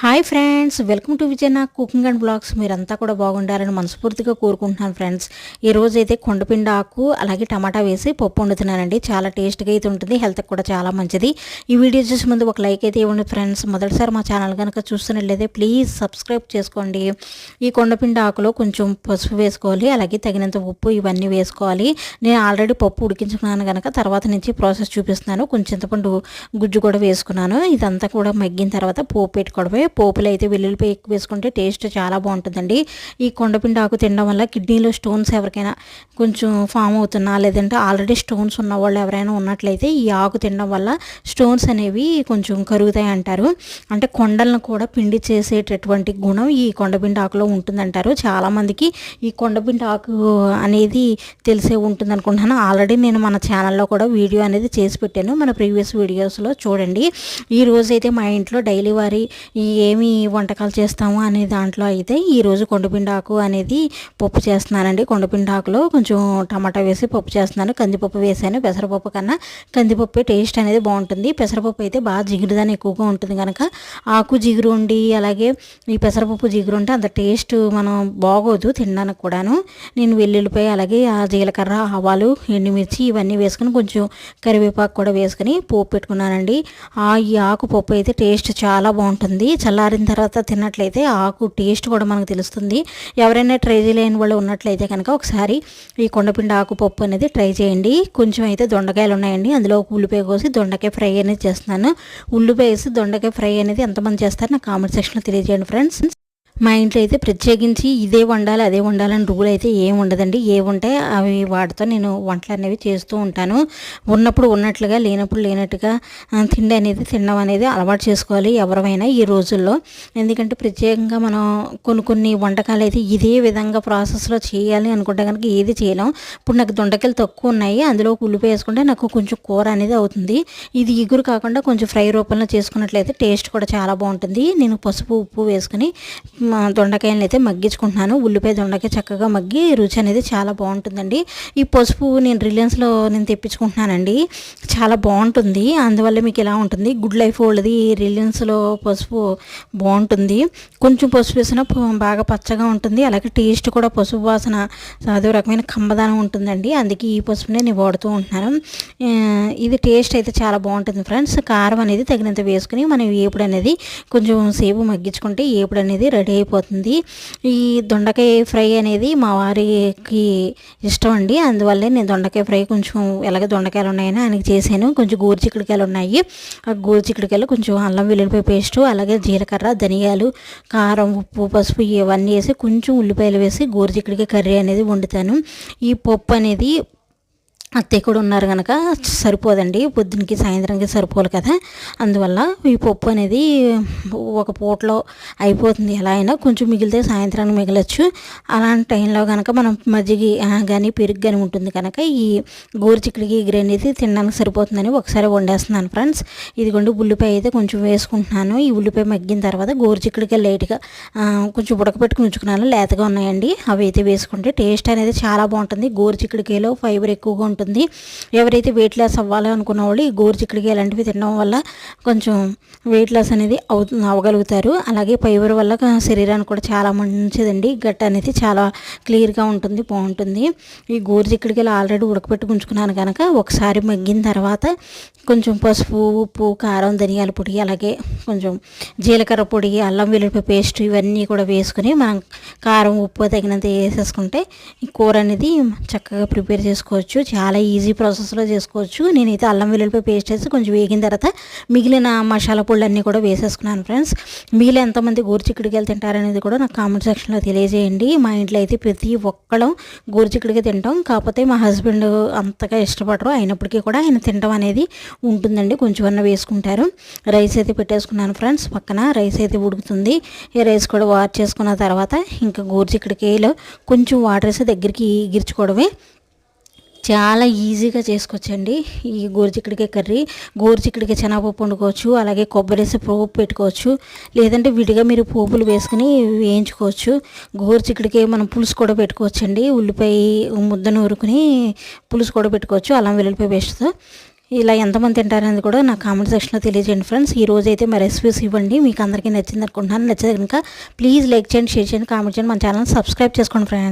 Hi friends welcome to Vijayana cooking and blogs మీరంతా కూడా బాగుండాలని మనస్ఫూర్తిగా కోరుకుంటున్నాను ఫ్రెండ్స్ ఈ అయితే కొండపిండ ఆకు అలాగే టమాటా వేసి పప్పు వండుతున్నానండి. చాలా టేస్ట్గా అయితే ఉంటుంది హెల్త్కి కూడా చాలా మంచిది. ఈ వీడియో చూసే ముందు ఒక లైక్ అయితే ఇవ్వండి ఫ్రెండ్స్ మొదటిసారి మా ఛానల్ కనుక చూస్తున్నట్లయితే ప్లీజ్ సబ్స్క్రైబ్ చేసుకోండి. ఈ కొండపిండ ఆకులో కొంచెం పసుపు వేసుకోవాలి అలాగే తగినంత ఉప్పు ఇవన్నీ వేసుకోవాలి. నేను ఆల్రెడీ పప్పు ఉడికించుకున్నాను కనుక తర్వాత నుంచి ప్రాసెస్ చూపిస్తున్నాను. కొంచెం చింతపండు గుజ్జు కూడా వేసుకున్నాను. ఇదంతా కూడా మగ్గిన తర్వాత పోపు పెట్టుకోవడమే పోపులు అయితే వెల్లుల్లిపాయ ఎక్కువ వేసుకుంటే టేస్ట్ చాలా బాగుంటుందండి. ఈ కొండపిండి ఆకు తినడం వల్ల కిడ్నీలో స్టోన్స్ ఎవరికైనా కొంచెం ఫామ్ అవుతున్నా లేదంటే ఆల్రెడీ స్టోన్స్ ఉన్న వాళ్ళు ఎవరైనా ఉన్నట్లయితే ఈ ఆకు తినడం వల్ల స్టోన్స్ అనేవి కొంచెం కరుగుతాయి అంటారు. అంటే కొండలను కూడా పిండి చేసేటటువంటి గుణం ఈ కొండపిండి ఆకులో ఉంటుందంటారు. చాలామందికి ఈ కొండపిండి ఆకు అనేది తెలిసే ఉంటుంది అనుకుంటున్నాను. ఆల్రెడీ నేను మన ఛానల్లో కూడా వీడియో అనేది చేసి పెట్టాను. మన ప్రీవియస్ వీడియోస్లో చూడండి. ఈ రోజు అయితే మా ఇంట్లో డైలీ వారి ఈ ఏమి వంటకాలు చేస్తాము అనే దాంట్లో అయితే ఈరోజు కొండపిండాకు అనేది పప్పు చేస్తున్నానండి. కొండపిండాకులో కొంచెం టమాటా వేసి పప్పు చేస్తున్నాను. కందిపప్పు వేసాను. పెసరపప్పు కన్నా కందిపప్పు టేస్ట్ అనేది బాగుంటుంది. పెసరపప్పు అయితే బాగా జిగురుదని ఎక్కువగా ఉంటుంది కనుక ఆకు జిగురు ఉండి అలాగే ఈ పెసరపప్పు జిగురు ఉంటే అంత టేస్ట్ మనం బాగోదు తినడానికి కూడాను. నేను వెల్లుల్లిపాయ అలాగే ఆ జీలకర్ర ఆవాలు ఎండుమిర్చి ఇవన్నీ వేసుకుని కొంచెం కరివేపాకు కూడా వేసుకుని పోపు పెట్టుకున్నానండి. ఆ ఈ ఆకు పప్పు అయితే టేస్ట్ చాలా బాగుంటుంది. చల్లారిన తర్వాత తిన్నట్లయితే ఆకు టేస్ట్ కూడా మనకు తెలుస్తుంది. ఎవరైనా ట్రై చేయలేని వాళ్ళు ఉన్నట్లయితే కనుక ఒకసారి ఈ కొండపిండి ఆకు పప్పు అనేది ట్రై చేయండి. కొంచెం అయితే దొండకాయలు ఉన్నాయండి. అందులో ఒక ఉల్లిపాయ కోసి దొండకాయ ఫ్రై అనేది చేస్తున్నాను. ఉల్లిపాయ వేసి దొండకాయ ఫ్రై అనేది ఎంతమంది చేస్తారు నాకు కామెంట్ సెక్షన్లో తెలియజేయండి ఫ్రెండ్స్. మా ఇంట్లో అయితే ప్రత్యేకించి ఇదే వండాలి అదే వండాలని రూల్ అయితే ఏం ఉండదండి. ఏ ఉంటే అవి వాటితో నేను వంటలు అనేవి చేస్తూ ఉంటాను. ఉన్నప్పుడు ఉన్నట్లుగా లేనప్పుడు లేనట్టుగా తిండి అనేది తినడం అనేది అలవాటు చేసుకోవాలి ఎవరైనా ఈ రోజుల్లో. ఎందుకంటే ప్రత్యేకంగా మనం కొన్ని కొన్ని వంటకాలు అయితే ఇదే విధంగా ప్రాసెస్లో చేయాలి అనుకుంటే కనుక ఏది చేయలేం. ఇప్పుడు నాకు దొండకాయలు తక్కువ ఉన్నాయి అందులో ఉల్లిపాయ వేసుకుంటే నాకు కొంచెం కూర అనేది అవుతుంది. ఇది ఇగురు కాకుండా కొంచెం ఫ్రై రూపంలో చేసుకున్నట్లయితే టేస్ట్ కూడా చాలా బాగుంటుంది. నేను పసుపు ఉప్పు వేసుకుని దొండకాయలను అయితే మగ్గించుకుంటున్నాను. ఉల్లిపాయ దొండకాయ చక్కగా మగ్గి రుచి అనేది చాలా బాగుంటుందండి. ఈ పసుపు నేను రిలయన్స్లో నేను తెప్పించుకుంటున్నానండి. చాలా బాగుంటుంది. అందువల్ల మీకు ఎలా ఉంటుంది? గుడ్ లైఫ్ వాళ్ళది రిలయన్స్లో పసుపు బాగుంటుంది. కొంచెం పసుపు వేసిన బాగా పచ్చగా ఉంటుంది. అలాగే టేస్ట్ కూడా పసుపు వాసన అదో రకమైన కంబదానం ఉంటుందండి. అందుకే ఈ పసుపునే నేను వాడుతూ ఉంటున్నాను. ఇది టేస్ట్ అయితే చాలా బాగుంటుంది ఫ్రెండ్స్. కారం అనేది తగినంత వేసుకుని మనం ఏపుడు అనేది కొంచెం సేపు మగ్గించుకుంటే ఏపుడు అనేది రెడీ అయిపోతుంది. ఈ దొండకాయ ఫ్రై అనేది మా వారికి ఇష్టం అండి. అందువల్లే నేను దొండకాయ ఫ్రై కొంచెం ఎలాగ దొండకాయలు ఉన్నాయని ఆయనకి చేశాను. కొంచెం గోరుచిక్కుడికాయలు ఉన్నాయి. ఆ గోరుచిక్కుడికాయలు కొంచెం అల్లం వెల్లుల్లిపాయ పేస్టు అలాగే జీలకర్ర ధనియాలు కారం ఉప్పు పసుపు ఇవన్నీ వేసి కొంచెం ఉల్లిపాయలు వేసి గోరుచిక్కుడికాయ కర్రీ అనేది వండుతాను. ఈ పప్పు అనేది అత్తయ్య కూడా ఉన్నారు కనుక సరిపోదండి. పొద్దునకి సాయంత్రానికి సరిపోదు కదా. అందువల్ల ఈ పప్పు అనేది ఒక పూటలో అయిపోతుంది. ఎలా అయినా కొంచెం మిగిలితే సాయంత్రానికి మిగలచ్చు. అలాంటి టైంలో కనుక మనం మజ్జిగ కానీ పెరుగు కానీ ఉంటుంది కనుక ఈ గోరుచిక్కడికి ఎగిరి అనేది తినడానికి సరిపోతుందని ఒకసారి వండేస్తున్నాను ఫ్రెండ్స్. ఇదిగోండి ఉల్లిపాయ అయితే కొంచెం వేసుకుంటున్నాను. ఈ ఉల్లిపాయ మగ్గిన తర్వాత గోరుచిక్కడికి లైట్గా కొంచెం ఉడకబెట్టుకుని ఉంచుకున్నాను. లేతగా ఉన్నాయండి. అవి అయితే వేసుకుంటే టేస్ట్ అనేది చాలా బాగుంటుంది. గోరుచిక్కడికాయలో ఫైబర్ ఎక్కువగా ఉంటుంది. ఉంటుంది ఎవరైతే వెయిట్ లాస్ అవ్వాలి అనుకున్న వాళ్ళు ఈ గోరుచిక్కడికి ఇలాంటివి తినడం వల్ల కొంచెం వెయిట్ లాస్ అనేది అవు అవ్వగలుగుతారు. అలాగే ఫైబర్ వల్ల శరీరానికి కూడా చాలా మంచిదండి. గట్ అనేది చాలా క్లియర్గా ఉంటుంది బాగుంటుంది. ఈ గోరుచిక్కడికి ఆల్రెడీ ఉడకపెట్టి ఉంచుకున్నాను కనుక ఒకసారి మగ్గిన తర్వాత కొంచెం పసుపు ఉప్పు కారం ధనియాల పొడి అలాగే కొంచెం జీలకర్ర పొడి అల్లం వెల్లుల్లి పేస్ట్ ఇవన్నీ కూడా వేసుకుని మనం కారం ఉప్పు తగినంత వేసేసుకుంటే ఈ కూర అనేది చక్కగా ప్రిపేర్ చేసుకోవచ్చు. చాలా ఈజీ ప్రాసెస్లో చేసుకోవచ్చు. నేనైతే అల్లం వెల్లుల్లిపాయ పేస్ట్ వేసి కొంచెం వేగిన తర్వాత మిగిలిన మసాలా పొళ్ళన్నీ కూడా వేసేసుకున్నాను ఫ్రెండ్స్ మిగిలిన ఎంతమంది గోరుచిక్కుడికాయలు తింటారనేది కూడా నాకు కామెంట్ సెక్షన్లో తెలియజేయండి. మా ఇంట్లో అయితే ప్రతి ఒక్కడం గోరుచిక్కుడిగా తింటాం. కాకపోతే మా హస్బెండ్ అంతగా ఇష్టపడరు. అయినప్పటికీ కూడా ఆయన తినడం అనేది ఉంటుందండి. కొంచెం అన్న వేసుకుంటారు. రైస్ అయితే పెట్టేసుకున్నాను ఫ్రెండ్స్ పక్కన రైస్ అయితే ఉడుకుతుంది. ఈ రైస్ కూడా వాష్ చేసుకున్న తర్వాత ఇంకా గోరుచిక్కడికాయలో కొంచెం వాటర్ వేసి దగ్గరికి గిర్చుకోవడమే చాలా ఈజీగా చేసుకోవచ్చండి ఈ గోరుచిక్కడికాయ కర్రీ గోరుచిక్కడికాయ శనగపప్పు వండుకోవచ్చు అలాగే కొబ్బరి వేసి పోపు పెట్టుకోవచ్చు లేదంటే విడిగా మీరు పోపులు వేసుకుని వేయించుకోవచ్చు. గోరుచిక్కడికాయ మనం పులుసు కూడా పెట్టుకోవచ్చండి. ఉల్లిపాయ ముద్ద నూరుకుని పులుసు కూడా పెట్టుకోవచ్చు అల్లం వెల్లుల్లిపాయ పేస్ట్తో ఇలా ఎంతమంది తింటారనేది కూడా నా కామెంట్ సెక్షన్లో తెలియజేయండి ఫ్రెండ్స్. ఈ రోజు అయితే మా రెసిపీస్ ఇవ్వండి. మీకు అందరికీ నచ్చింది అనుకుంటున్నాను. నచ్చితే కనుక ప్లీజ్ లైక్ చేయండి షేర్ చేయండి కామెంట్ చేయండి. మన ఛానల్ సబ్స్క్రైబ్ చేసుకోండి ఫ్రెండ్స్.